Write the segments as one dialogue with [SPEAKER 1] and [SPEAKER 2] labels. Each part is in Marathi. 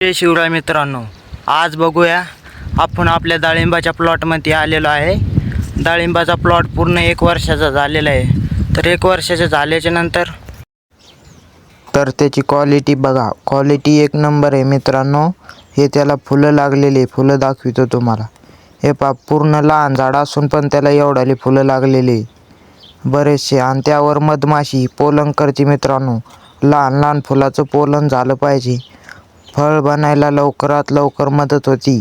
[SPEAKER 1] जय शिवराय मित्रांनो आज बघूया आपण आपल्या डाळिंबाच्या प्लॉटमध्ये आलेलो आहे. डाळिंबाचा प्लॉट पूर्ण एक वर्षाचा झालेला आहे. तर एक वर्षाचा झाल्याच्यानंतर तर त्याची क्वालिटी बघा. क्वालिटी एक नंबर आहे मित्रांनो. हे त्याला फुलं लागलेली फुलं दाखवितो तुम्हाला. हे पा पूर्ण लहान झाड असून पण त्याला एवढाली फुलं लागलेली बरेचसे. आणि त्यावर मधमाशी पोलन करते मित्रांनो. लहान लहान फुलाचं पोलन झालं पाहिजे. फळ बनायला लवकरात लवकर मदत होती.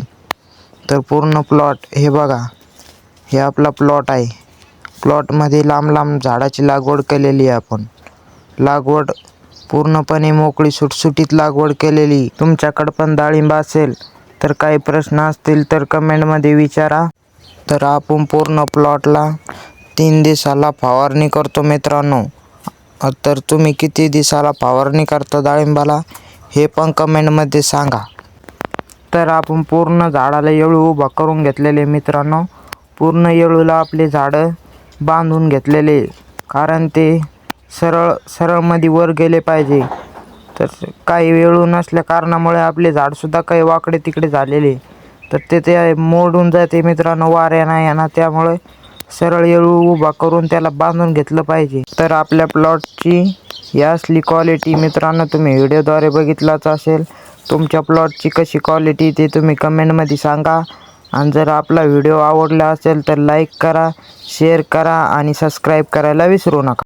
[SPEAKER 1] तर पूर्ण प्लॉट हे बघा हे आपला प्लॉट आहे. प्लॉटमध्ये लांब लांब झाडाची लागवड केलेली आहे आपण. लागवड पूर्णपणे मोकळी सुटसुटीत लागवड केलेली. तुमच्याकडं पण डाळिंब असेल तर काही प्रश्न असतील तर कमेंटमध्ये विचारा. तर आपण पूर्ण प्लॉटला तीन दिवसाला फवारणी करतो मित्रांनो. तर तुम्ही किती दिवसाला फवारणी करता डाळिंबाला? हे पण कमेंटमध्ये सांगा. तर आपण पूर्ण झाडाला येळू उभा करून घेतलेले मित्रांनो. पूर्ण येळूला आपले झाडं बांधून घेतलेले. कारण ते सरळ सरळमध्ये वर गेले पाहिजे. तर काही वेळू नसल्या कारणामुळे आपले झाडसुद्धा काही वाकडे तिकडे झालेले. तर ते ते मोडून जाते मित्रांनो वाऱ्यानं यांना त्यामुळे सरळ येळू उभा करून त्याला बांधून घेतलं पाहिजे. तर आपल्या प्लॉटची ही असली क्वालिटी मित्रांनो तुम्ही व्हिडिओद्वारे बघितलाच असेल तुमच्या प्लॉटची कशी क्वालिटी ते तुम्ही कमेंटमध्ये सांगा. आणि जर आपला व्हिडिओ आवडला असेल तर लाईक करा शेअर करा आणि सबस्क्राईब करायला विसरू नका.